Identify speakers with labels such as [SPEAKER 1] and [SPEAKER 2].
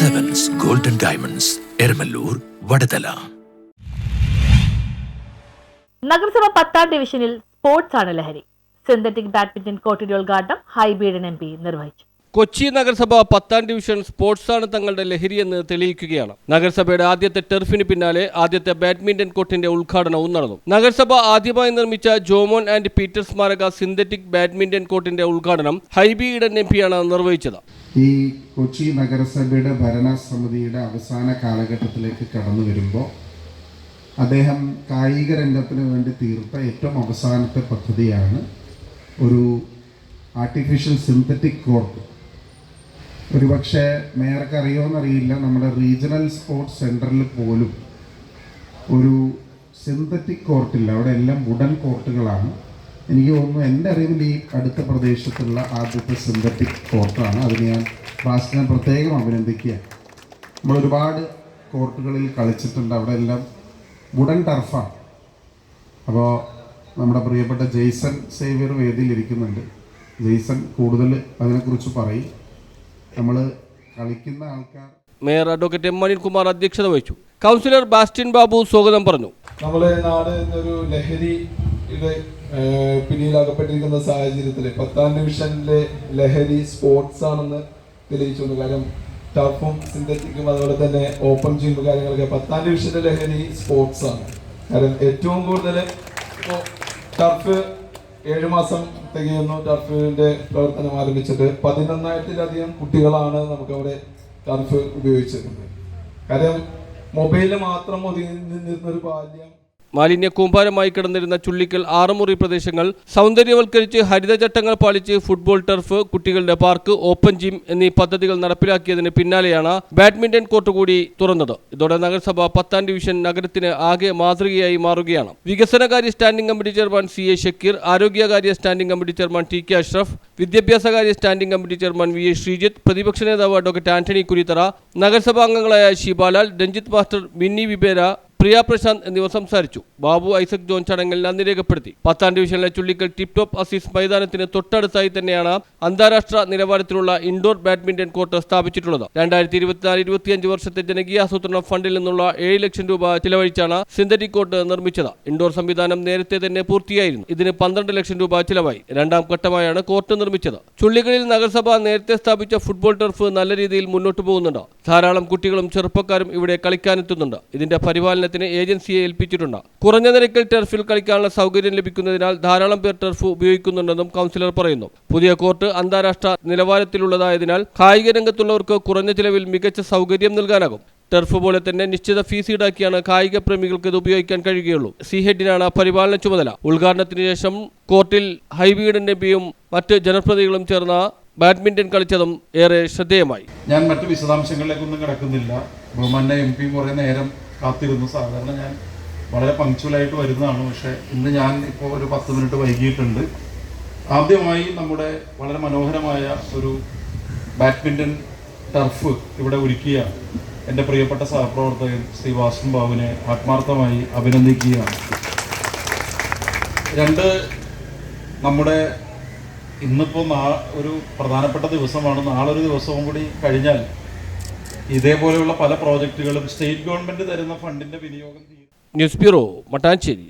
[SPEAKER 1] Diamonds Eramalloor Vadathala
[SPEAKER 2] നഗരസഭ പത്താം ഡിവിഷനിൽ സ്പോർട്സ് ആണ് ലഹരി. സിന്തറ്റിക് ബാഡ്മിന്റൺ കോർട്ടിന്റെ ഉദ്ഘാടനം ഹൈബീഡൻ എം പി നിർവഹിച്ചു.
[SPEAKER 3] കൊച്ചി നഗരസഭ പത്താം ഡിവിഷൻ സ്പോർട്സ് ആണ് തങ്ങളുടെ ലഹരിയെന്ന് തെളിയിക്കുകയാണ്. നഗരസഭയുടെ ആദ്യത്തെ ടെർഫിന് പിന്നാലെ ആദ്യത്തെ ബാഡ്മിന്റൺ കോർട്ടിന്റെ ഉദ്ഘാടനവും നടന്നു. നഗരസഭ ആദ്യമായി നിർമ്മിച്ച ജോമോൻ ആൻഡ് പീറ്റർ സ്മാരക സിന്തറ്റിക് ബാഡ്മിന്റൺ കോർട്ടിന്റെ ഉദ്ഘാടനം ഹൈബി ഇടൻ എം പിയാണ് നിർവഹിച്ചത്.
[SPEAKER 4] ഈ കൊച്ചി നഗരസഭയുടെ ഭരണസമിതിയുടെ അവസാന കാലഘട്ടത്തിലേക്ക് കടന്നു വരുമ്പോൾ അദ്ദേഹം കായിക രംഗത്തിന് വേണ്ടി തീർത്ത ഏറ്റവും അവസാനത്തെ പദ്ധതിയാണ് ഒരു ആർട്ടിഫിഷ്യൽ സിന്തറ്റിക് കോർട്ട് ഒരുപക്ഷെ മേയർക്ക് അറിയുമെന്നറിയില്ല നമ്മുടെ റീജിയണൽ സ്പോർട്സ് സെന്ററിൽ പോലും ഒരു സിന്തറ്റിക് കോർട്ടില്ല അവിടെ എല്ലാം വുഡൻ കോർട്ടുകളാണ് എനിക്ക് തോന്നുന്നു എന്റെ അറിവിൽ ഈ അടുത്ത പ്രദേശത്തുള്ള ആദ്യത്തെ സിന്തറ്റിക് കോർട്ടാണ്. അതിന് ഞാൻ ഭാസ്കരൻ പ്രത്യേകം അഭിനന്ദിക്കുക. നമ്മൾ ഒരുപാട് കോർട്ടുകളിൽ കളിച്ചിട്ടുണ്ട്. അവിടെ എല്ലാം വുഡൻ ടർഫാണ്. അപ്പോൾ നമ്മുടെ പ്രിയപ്പെട്ട ജെയ്സൺ സേവിയർ വേദിയിലിരിക്കുന്നുണ്ട് ജെയ്സൺ കൂടുതൽ അതിനെക്കുറിച്ച് പറയും. നമ്മൾ കളിക്കുന്ന ആൾക്കാർ
[SPEAKER 3] മേയർ അഡ്വക്കേറ്റ് എം മണികുമാർ അധ്യക്ഷത വഹിച്ചു. കൗൺസിലർ ബാസ്റ്റിൻ ബാബു സ്വാഗതം പറഞ്ഞു.
[SPEAKER 5] നമ്മളെ നാട് എന്നൊരു ലഹരിയുടെ ഏഹ്, പിന്നിലകപ്പെട്ടിരിക്കുന്ന സാഹചര്യത്തിൽ പത്താം ഡിവിഷനിലെ ലഹരി സ്പോർട്സ് ആണെന്ന് തെളിയിച്ചു കാരണം ടർഫും സിന്തറ്റിക്കും അതുപോലെ തന്നെ ഓപ്പൺ ജിമ്മും കാര്യങ്ങളൊക്കെ പത്താം ഡിവിഷന്റെ ലഹരി സ്പോർട്സ് ആണ്. കാരണം ഏറ്റവും കൂടുതൽ ഇപ്പോൾ ടർഫ് ഏഴ് മാസം തികയുന്നു. ടർഫിന്റെ പ്രവർത്തനം ആരംഭിച്ചിട്ട് പതിനൊന്നായിരത്തിലധികം കുട്ടികളാണ് നമുക്കവിടെ ടർഫ് ഉപയോഗിച്ചിരുന്നത്. കാരണം മൊബൈലിൽ മാത്രം ഒതുങ്ങി നിന്നിരുന്നൊരു ബാല്യം
[SPEAKER 3] മാലിന്യ കൂമ്പാരമായി കിടന്നിരുന്ന ചുള്ളിക്കൽ ആറുമുറി പ്രദേശങ്ങൾ സൗന്ദര്യവൽക്കരിച്ച് ഹരിതചട്ടങ്ങൾ പാലിച്ച് ഫുട്ബോൾ ടർഫ് കുട്ടികളുടെ പാർക്ക് ഓപ്പൺ ജിം എന്നീ പദ്ധതികൾ നടപ്പിലാക്കിയതിന് പിന്നാലെയാണ് ബാഡ്മിന്റൺ കോർട്ട് കൂടി തുറന്നത്. ഇതോടെ നഗരസഭ പത്താം ഡിവിഷൻ നഗരത്തിന് ആകെ മാതൃകയായി മാറുകയാണ്. വികസനകാര്യ standing committee chairman C A Shakeer ആരോഗ്യകാര്യ standing committee chairman T K Ashraf വിദ്യാഭ്യാസകാര്യ standing committee chairman V A Sreejith പ്രതിപക്ഷ നേതാവ് ഡോക്ടർ ആന്റണി കുരിത്തറ നഗരസഭാംഗങ്ങളായ ശിബാലാൽ രഞ്ജിത്ത് മാസ്റ്റർ മിന്നി വിബേര പ്രിയ പ്രശാന്ത് എന്നിവർ സംസാരിച്ചു. ബാബു ഐസക് ജോൺ ചടങ്ങിൽ നന്ദി രേഖപ്പെടുത്തി. പത്താം ഡിവിഷനിലെ ചുള്ളിക്കൽ ടിപ് ടോപ്പ് അസീസ് മൈതാനത്തിന് തൊട്ടടുത്തായി തന്നെയാണ് അന്താരാഷ്ട്ര നിലവാരത്തിലുള്ള ഇൻഡോർ ബാഡ്മിന്റൺ കോർട്ട് സ്ഥാപിച്ചിട്ടുള്ളത്. രണ്ടായിരത്തി ഇരുപത്തിനാല് ഇരുപത്തിയഞ്ച് വർഷത്തെ ജനകീയാസൂത്രണ ഫണ്ടിൽ നിന്നുള്ള ഏഴ് ലക്ഷം രൂപ ചിലവഴിച്ചാണ് സിന്തറ്റിക് കോർട്ട് നിർമ്മിച്ചത്. ഇൻഡോർ സംവിധാനം നേരത്തെ തന്നെ പൂർത്തിയായിരുന്നു. ഇതിന് പന്ത്രണ്ട് ലക്ഷം രൂപ ചിലവായി. രണ്ടാം ഘട്ടമായാണ് കോർട്ട് നിർമ്മിച്ചത്. ചുള്ളികളിൽ നഗരസഭ നേരത്തെ സ്ഥാപിച്ച ഫുട്ബോൾ ടർഫ് നല്ല രീതിയിൽ മുന്നോട്ട് പോകുന്നുണ്ട്. ധാരാളം കുട്ടികളും ചെറുപ്പക്കാരും ഇവിടെ കളിക്കാനെത്തുന്നുണ്ട്. ഇതിന്റെ പരിപാലനത്തിന് ഏജൻസിയെ ഏൽപ്പിച്ചിട്ടുണ്ട്. കുറഞ്ഞ നിരക്കിൽ ടെർഫിൽ കളിക്കാനുള്ള സൗകര്യം ലഭിക്കുന്നതിനാൽ ധാരാളം പേർ ടെർഫ് ഉപയോഗിക്കുന്നുണ്ടെന്നും കൗൺസിലർ പറയുന്നു. പുതിയ കോർട്ട് അന്താരാഷ്ട്ര നിലവാരത്തിലുള്ളതായതിനാൽ കായിക രംഗത്തുള്ളവർക്ക് കുറഞ്ഞ ചിലവിൽ മികച്ച സൗകര്യം നൽകാനാകും. ടെർഫ് പോലെ തന്നെ നിശ്ചിത ഫീസ് ഈടാക്കിയാണ് കായിക പ്രേമികൾക്ക് ഇത് ഉപയോഗിക്കാൻ കഴിയുകയുള്ളൂ. സി ഹെഡിനാണ് പരിപാലന ചുമതല. ഉദ്ഘാടനത്തിന് ശേഷം കോർട്ടിൽ ഹൈബീഡൻ എംപിയും മറ്റ് ജനപ്രതിനിധികളും ചേർന്ന ബാഡ്മിന്റൺ കളിച്ചതും ഏറെ ശ്രദ്ധേയമായി.
[SPEAKER 4] ഞാൻ മറ്റു വിശദാംശങ്ങളിലേക്കൊന്നും കിടക്കുന്നില്ല. ബഹുമാന എം പി കുറേ നേരം കാത്തിരുന്നു. സാധാരണ ഞാൻ വളരെ പങ്ക്ച്വലായിട്ട് വരുന്നതാണ്. പക്ഷേ ഇന്ന് ഞാൻ ഇപ്പോൾ ഒരു പത്ത് മിനിറ്റ് വൈകിയിട്ടുണ്ട്. ആദ്യമായി നമ്മുടെ വളരെ മനോഹരമായ ഒരു ബാഡ്മിന്റൺ ടർഫ് ഇവിടെ ഒരുക്കിയ എന്റെ പ്രിയപ്പെട്ട സഹപ്രവർത്തകൻ ശ്രീ വാസൻ ബാബുവിനെ ആത്മാർത്ഥമായി അഭിനന്ദിക്കുകയാണ്. രണ്ട് നമ്മുടെ ഇന്നിപ്പോൾ നാ ഒരു പ്രധാനപ്പെട്ട ദിവസമാണ്. നാളൊരു ദിവസവും കൂടി കഴിഞ്ഞാൽ ഇതേപോലെയുള്ള പല പ്രോജക്റ്റുകളും സ്റ്റേറ്റ് ഗവൺമെന്റ് തരുന്ന ഫണ്ടിന്റെ വിനിയോഗം
[SPEAKER 3] ന്യൂസ് ബ്യൂറോ മട്ടാഞ്ചേരി.